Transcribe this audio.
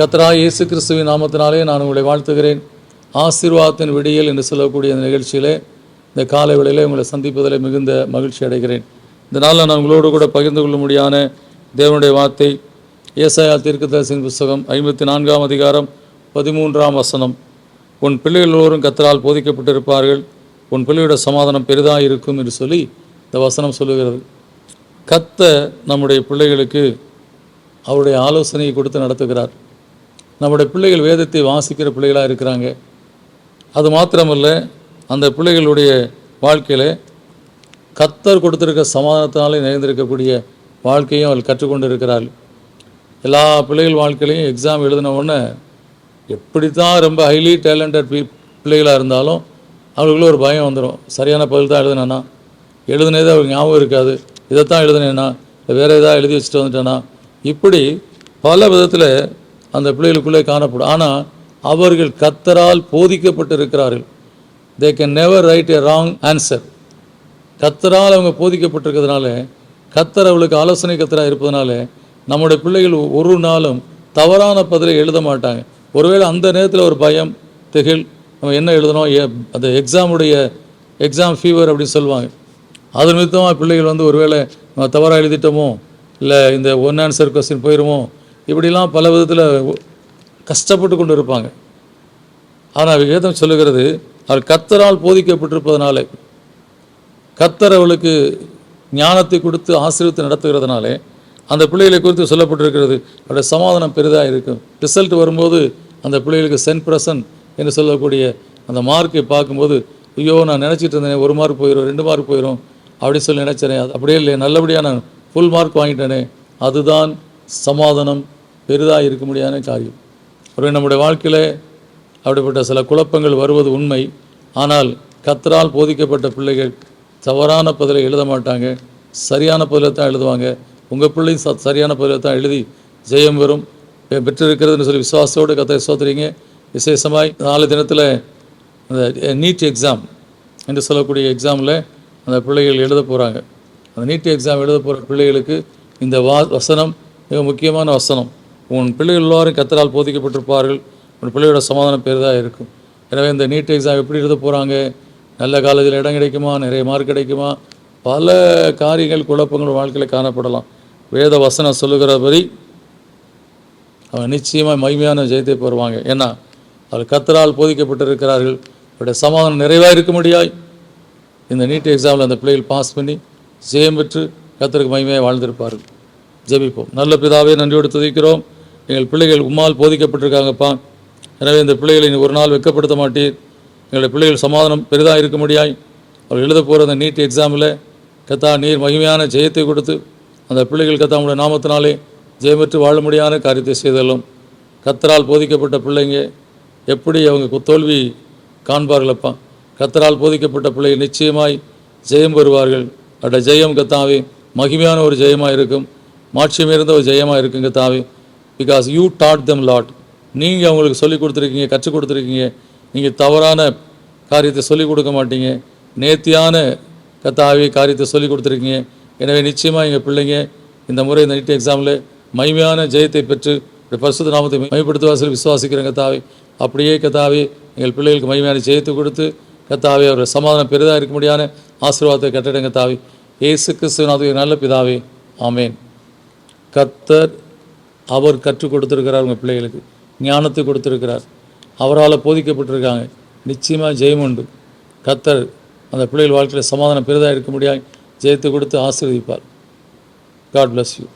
கத்ரா இயேசு கிறிஸ்துவின் நாமத்தினாலே நான் உங்களை வாழ்த்துகிறேன். ஆசீர்வாதத்தின் விடியல் என்று சொல்லக்கூடிய இந்த நிகழ்ச்சியிலே இந்த காலை வேளையிலே உங்களை சந்திப்பதில் மிகுந்த மகிழ்ச்சி அடைகிறேன். இந்த நாளில் நான் உங்களோடு கூட பகிர்ந்து கொள்ளும்படியான தேவனுடைய வார்த்தை ஏசாயா தீர்க்கதரிசின் புஸ்தகம் ஐம்பத்தி நான்காம் அதிகாரம் பதிமூன்றாம் வசனம். உன் பிள்ளைகள் எல்லோரும் கத்தரால் போதிக்கப்பட்டிருப்பார்கள். உன் பிள்ளையோட சமாதானம் பெரிதாக இருக்கும் என்று சொல்லி இந்த வசனம் சொல்லுகிறது. கத்த நம்முடைய பிள்ளைகளுக்கு அவருடைய ஆலோசனையை கொடுத்து நடத்துகிறார். நம்முடைய பிள்ளைகள் வேதத்தை வாசிக்கிற பிள்ளைகளாக இருக்கிறாங்க. அது மாத்திரமல்ல அந்த பிள்ளைகளுடைய வாழ்க்கையில் கத்தர் கொடுத்துருக்க சமாதானத்தினாலே நிறைந்திருக்கக்கூடிய வாழ்க்கையும் அவள் கற்றுக்கொண்டு இருக்கிறாள் எல்லா பிள்ளைகள் வாழ்க்கையிலையும் எக்ஸாம் எழுதின உடனே எப்படித்தான் ரொம்ப ஹைலி டேலண்டட் பீ பிள்ளைகளாக இருந்தாலும் அவளுக்குள்ள ஒரு பயம் வந்துடும் சரியான பதில் தான் எழுதுனேன்னா எழுதுனதே அவளுக்கு ஞாபகம் இருக்காது. இதைத்தான் எழுதுனேன்னா இல்லை வேறு எதாவது எழுதி வச்சுட்டு வந்துட்டேன்னா இப்படி பல விதத்தில் அந்த பிள்ளைகளுக்குள்ளே காணப்படும். ஆனால் அவர்கள் கத்தரால் போதிக்கப்பட்டிருக்கிறார்கள். They can never write a wrong answer கத்தரால் அவங்க போதிக்கப்பட்டிருக்கிறதுனால கத்தர் அவளுக்கு ஆலோசனை கத்தராக இருப்பதனால நம்முடைய பிள்ளைகள் ஒரு நாளும் தவறான பதிலை எழுத மாட்டாங்க. ஒருவேளை அந்த நேரத்தில் ஒரு பயம் திகில் நம்ம என்ன எழுதணும்? ஏ- அந்த எக்ஸாமுடைய எக்ஸாம் ஃபீவர் அப்படின்னு சொல்லுவாங்க. அது நிமித்தமாக பிள்ளைகள் வந்து ஒருவேளை நம்ம தவறாக எழுதிட்டோமோ? இல்லை இந்த ஒன் ஆன்சர் கொஸ்டின் போயிடுமோ இப்படிலாம் பல விதத்தில் கஷ்டப்பட்டு கொண்டு இருப்பாங்க. ஆனால் வேதம் சொல்லுகிறது அவர் கத்தரால் போதிக்கப்பட்டிருப்பதனாலே கத்தர் அவளுக்கு ஞானத்தை கொடுத்து ஆசீர்வத்தை நடத்துகிறதுனாலே அந்த பிள்ளைகளை குறித்து சொல்லப்பட்டிருக்கிறது அவருடைய சமாதானம் பெரிதாக இருக்கும். ரிசல்ட் வரும்போது அந்த பிள்ளைகளுக்கு சென்ட் பிரசன் என்று சொல்லக்கூடிய அந்த மார்க்கை பார்க்கும்போது ஐயோ நான் நினச்சிட்டு இருந்தேனே ஒரு மார்க் போயிடும் ரெண்டு மார்க் போயிடும் அப்படின்னு சொல்லி நினச்சேனே அது அப்படியே இல்லை நல்லபடியாக நான் ஃபுல் மார்க் வாங்கிட்டேனே அதுதான் சமாதானம் பெரிதாக இருக்க முடியாத காரியம். ஒரு நம்முடைய வாழ்க்கையில் அப்படிப்பட்ட சில குழப்பங்கள் வருவது உண்மை. ஆனால் கத்தரால் போதிக்கப்பட்ட பிள்ளைகள் தவறான பதிலை எழுத மாட்டாங்க. சரியான பதிலை தான் எழுதுவாங்க. உங்கள் பிள்ளையும் ச சரியான பதிலை தான் எழுதி ஜெயம் வரும் பெற்றிருக்கிறதுன்னு சொல்லி விசுவாசத்தோடு கத்தரை சோத்துறீங்க விசேஷமாய் நாலு தினத்தில் அந்த நீட் எக்ஸாம் என்று சொல்லக்கூடிய எக்ஸாமில் அந்த பிள்ளைகள் எழுத போகிறாங்க அந்த நீட் எக்ஸாம் எழுத போகிற பிள்ளைகளுக்கு இந்த வா வசனம் மிக முக்கியமான வசனம். உன் பிள்ளைகள் எல்லாரும் கத்தரால் போதிக்கப்பட்டிருப்பார்கள். உன் பிள்ளையோட சமாதானம் பெரிதாக இருக்கும். எனவே இந்த நீட் எக்ஸாம் எப்படி எழுத போகிறாங்க நல்ல காலேஜில் இடம் கிடைக்குமா? நிறைய மார்க் கிடைக்குமா? பல காரியங்கள் குழப்பங்கள் வாழ்க்கையில் காணப்படலாம். வேத வசனம் சொல்லுகிறபடி அவங்க நிச்சயமாக மகிமையான ஜெயத்தை பெறுவாங்க. ஏன்னா அவர் கத்தரால் போதிக்கப்பட்டிருக்கிறார்கள். அவருடைய சமாதானம் நிறைவாக இருக்க முடியாய் இந்த நீட் எக்ஸாமில் அந்த பிள்ளைகள் பாஸ் பண்ணி ஜெயம் பெற்று கத்தருக்கு மகிமையாக வாழ்ந்திருப்பார்கள். ஜெபிப்போம். நல்ல பிதாவே நன்றியோடு துதிக்கிறோம். எங்கள் பிள்ளைகள் உம்மால் போதிக்கப்பட்டிருக்காங்கப்பா. எனவே இந்த பிள்ளைகளை நீ ஒரு நாள் வெட்கப்படுத்த மாட்டீர். எங்களுடைய பிள்ளைகள் சமாதானம் பெரிதாக இருக்க முடியாய். அவர் எழுத போகிற அந்த நீட் எக்ஸாமில் கத்தா நீர் மகிமையான ஜெயத்தை கொடுத்து அந்த பிள்ளைகள் கத்தா உங்களுடைய நாமத்தினாலே ஜெயமற்று வாழ முடியாத காரியத்தை செய்தலும். கத்தரால் போதிக்கப்பட்ட பிள்ளைங்க எப்படி அவங்க தோல்வி காண்பார்களப்பா. கத்தரால் போதிக்கப்பட்ட பிள்ளைகள் நிச்சயமாய் ஜெயம் பெறுவார்கள். அட ஜெயம் கத்தாவே மகிமையான ஒரு ஜெயமாக இருக்கும். மாட்சியமிருந்த ஒரு ஜெயமாக இருக்கும் கத்தாவே. Because you taught them lot நீங்கள் அவங்களுக்கு சொல்லிக் கொடுத்துருக்கீங்க கற்றுக் கொடுத்துருக்கீங்க. நீங்கள் தவறான காரியத்தை சொல்லிக் கொடுக்க மாட்டீங்க. நேர்த்தியான கத்தாவி காரியத்தை சொல்லிக் கொடுத்துருக்கீங்க. எனவே நிச்சயமாக எங்கள் பிள்ளைங்க இந்த முறை இந்த நீட் எக்ஸாமில் மகிமையான ஜெயத்தை பெற்று பரிசுத்த நாமத்தை மைப்படுத்துவாசல் விசுவாசிக்கிறேன் அப்படியே கத்தாவி எங்கள் பிள்ளைகளுக்கு மகிமையான ஜெயத்தை கொடுத்து கத்தாவி அவர் சமாதானம் பெரிதாக இருக்க முடியாத ஆசீர்வாதத்தை கட்டிடுங்க தாவி இயேசு கிறிஸ்துவனாக நல்ல பிதாவே. ஆமேன். கத்தர் அவர் கற்றுக் கொடுத்துருக்கிறார் உங்கள் பிள்ளைகளுக்கு. ஞானத்தை கொடுத்துருக்கிறார். அவரால் போதிக்கப்பட்டிருக்காங்க. நிச்சயமாக ஜெயம் உண்டு. கத்தர் அந்த பிள்ளைகள் வாழ்க்கையில் சமாதானம் பெரிதாக இருக்க முடியாது. ஜெயத்தை கொடுத்து ஆசீர்வதிப்பார். God bless you